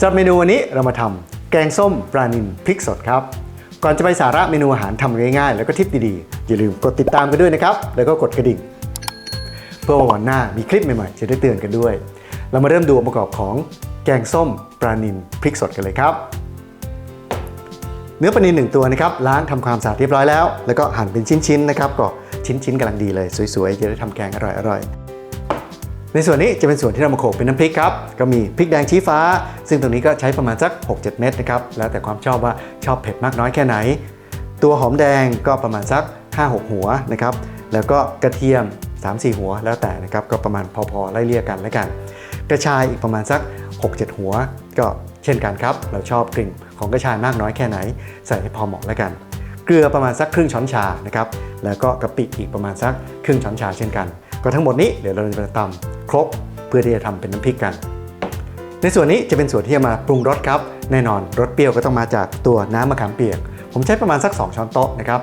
สำหรับเมนูวันนี้เรามาทำแกงส้มปลานิลพริกสดครับ ก่อนจะไปสาระเมนูอาหารทำง่ายๆ แล้วก็ทิปดีๆ อย่าลืมกดติดตามกันด้วยนะครับ แล้วก็กดกระดิ่ง เพื่อวันหน้ามีคลิปใหม่ๆ จะได้เตือนกันด้วย เรามาเริ่มดูองค์ประกอบของแกงส้มปลานิลพริกสดกันเลยครับ เนื้อปลานิลหนึ่งตัวนะครับล้างทำความสะอาดเรียบร้อยแล้ว แล้วก็หั่นเป็นชิ้นๆนะครับก็ชิ้นๆกำลังดีเลยสวยๆจะได้ทำแกงอร่อยๆ ในส่วนนี้จะเป็นส่วนที่เรามาโขลกเป็นน้ำพริกครับ ก็มีพริกแดงชี้ฟ้า ซึ่งตรงนี้ก็ใช้ประมาณสัก 6-7 เม็ดนะครับ แล้วแต่ความชอบว่าชอบเผ็ดมากน้อยแค่ไหน ตัวหอมแดงก็ประมาณสัก 5-6 หัวนะครับ แล้วก็กระเทียม 3-4 หัวแล้วแต่นะครับ ก็ประมาณพอๆไล่เลี่ยกันแล้วกัน กระชายอีกประมาณสัก 6-7 หัว ก็เช่นกันครับ เราชอบกลิ่นของกระชายมากน้อยแค่ไหน ใส่ให้พอเหมาะแล้วกัน เกลือประมาณสักครึ่งช้อนชานะครับ แล้วก็กะปิอีกประมาณสักครึ่งช้อนชาเช่นกัน ก็ทั้งหมดนี้เดี๋ยวเราจะตำครกเพื่อที่จะทำเป็นน้ำพริกกัน ในส่วนนี้จะเป็นส่วนที่จะมาปรุงรสครับ แน่นอนรสเปรี้ยวก็ต้องมาจากตัวน้ำมะขามเปียก ผมใช้ประมาณสัก 2 ช้อนโต๊ะนะครับ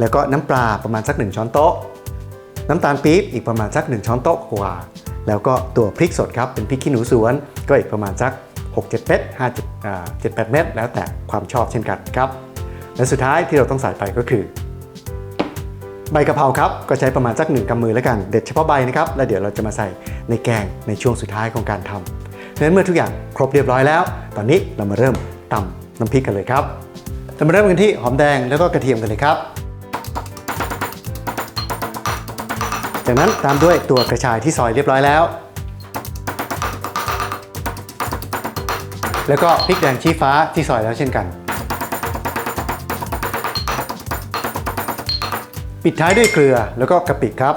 แล้วก็น้ำปลาประมาณสัก 1 ช้อนโต๊ะ น้ำตาลปี๊บอีกประมาณสัก 1 ช้อนโต๊ะกว่า แล้วก็ตัวพริกสดครับเป็นพริกขี้หนูสวนก็อีกประมาณสัก 6-7 เม็ด5 7 8เม็ดแล้วแต่ความชอบเช่นกันครับ และสุดท้ายที่เราต้องใส่ไปก็คือ ใบกะเพราครับก็ใช้ประมาณสักหนึ่งกำมือแล้วกันเด็ดเฉพาะใบนะครับแล้วเดี๋ยวเราจะมาใส่ในแกงในช่วงสุดท้ายของการทำดังนั้นเมื่อทุกอย่างครบเรียบร้อยแล้ว ตอนนี้เรามาเริ่มตำน้ำพริกกันเลยครับเรามาเริ่มกันที่หอมแดงแล้วก็กระเทียมกันเลยครับ จากนั้นตามด้วยตัวกระชายที่ซอยเรียบร้อยแล้ว แล้วก็พริกแดงชี้ฟ้าที่ซอยแล้วเช่นกัน ปิดท้ายด้วยเกลือแล้วก็กะปิครับ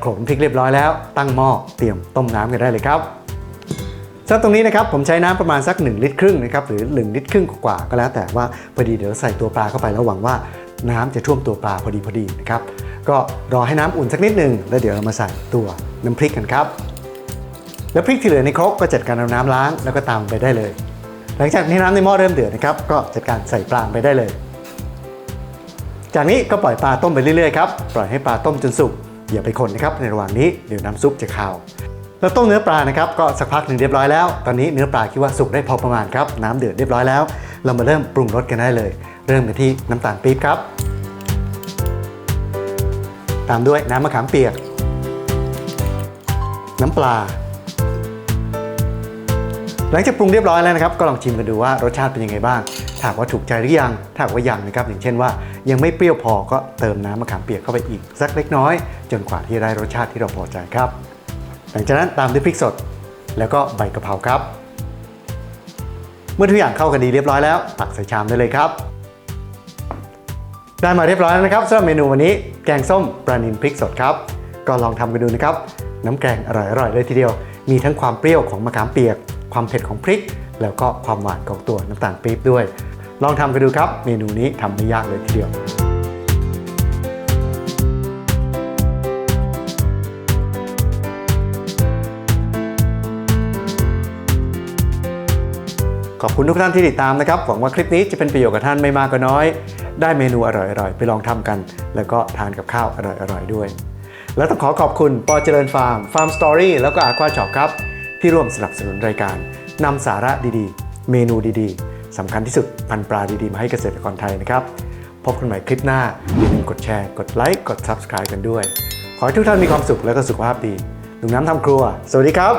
โขลกพริกเรียบร้อยแล้ว ตั้งหม้อเตรียมต้มน้ำกันได้เลยครับสำหรับตรงนี้นะครับผมใช้น้ำประมาณสัก 1 ลิตรครึ่งนะครับหรือ 1 ลิตรครึ่งกว่าก็แล้ว แต่ว่าพอดีเดี๋ยวใส่ตัวปลาเข้าไปแล้วหวังว่าน้ำจะท่วมตัวปลาพอดีพอดีนะครับก็รอให้น้ำอุ่นสักนิดหนึ่งแล้วเดี๋ยวเรามาใส่ตัวน้ำพริกกันครับ แล้วพริกที่เหลือในครกก็จัดการเอาน้ำล้างแล้วก็ตามไปได้เลย หลังจากที่น้ำในหม้อเริ่มเดือดนะครับ ก็จัดการใส่ปลาไปได้เลย จากนี้ก็ปล่อยปลาต้มไปเรื่อยๆครับ ปล่อยให้ปลาต้มจนสุก อย่าไปคนนะครับ ในระหว่างนี้เดี๋ยวน้ำซุปจะคาว แล้วต้มเนื้อปลานะครับ ก็สักพักหนึ่งเรียบร้อยแล้ว ตอนนี้เนื้อปลาคิดว่าสุกได้พอประมาณครับ น้ำเดือดเรียบร้อยแล้ว เรามาเริ่มปรุงรสกันได้เลย เริ่มกันที่น้ำตาลปี๊บครับ ตามด้วยน้ำมะขามเปียก น้ำปลา หลังจากปรุงเรียบร้อยแล้วนะครับ ก็ลองชิมกันดูว่ารสชาติเป็นยังไงบ้างถ้ากว่าถูกใจหรือยังถ้าหากว่ายังนะครับอย่างเช่นว่า ยังไม่เปรี้ยวพอก็เติมน้ำมะขามเปียกเข้าไปอีกสักเล็กน้อย จนกว่าที่ได้รสชาติที่เราพอใจครับ หลังจากนั้นตามด้วยพริกสด แล้วก็ใบกะเพราครับ เมื่อทุกอย่างเข้ากันดีเรียบร้อยแล้ว ตักใส่ชามได้เลยครับได้มาเรียบร้อยแล้วนะครับสำหรับเมนูวันนี้แกงส้มปลานิลพริกสดครับ ก็ลองทำกันดูนะครับ น้ำแกงอร่อยๆเลยทีเดียว มีทั้งความเปรี้ยวของมะขามเปียก ความเผ็ดของพริก แล้วก็ความหวานของตัวน้ำตาลปี๊บด้วย ลองทำกันดูครับ เมนูนี้ทำไม่ยากเลยทีเดียวขอบคุณทุกท่านที่ติดตามนะครับ หวังว่าคลิปนี้จะเป็นประโยชน์กับท่านไม่มากก็น้อย ได้เมนูอร่อยๆ ไปลองทำกัน แล้วก็ทานกับข้าวอร่อยๆ ด้วย แล้วต้องขอขอบคุณปอเจริญฟาร์มฟาร์มสตอรี่แล้วก็อาควาช็อปครับ ที่ร่วมสนับสนุนรายการนำสาระดีๆ เมนูดีๆสำคัญที่สุดพันปลาดีๆ มาให้เกษตรกรไทยนะครับ พบกันใหม่คลิปหน้าอย่าลืมกดแชร์ กดไลค์ กด Subscribe กันด้วย ขอให้ทุกท่านมีความสุขและก็สุขภาพดีลุงน้ำทำครัว สวัสดีครับ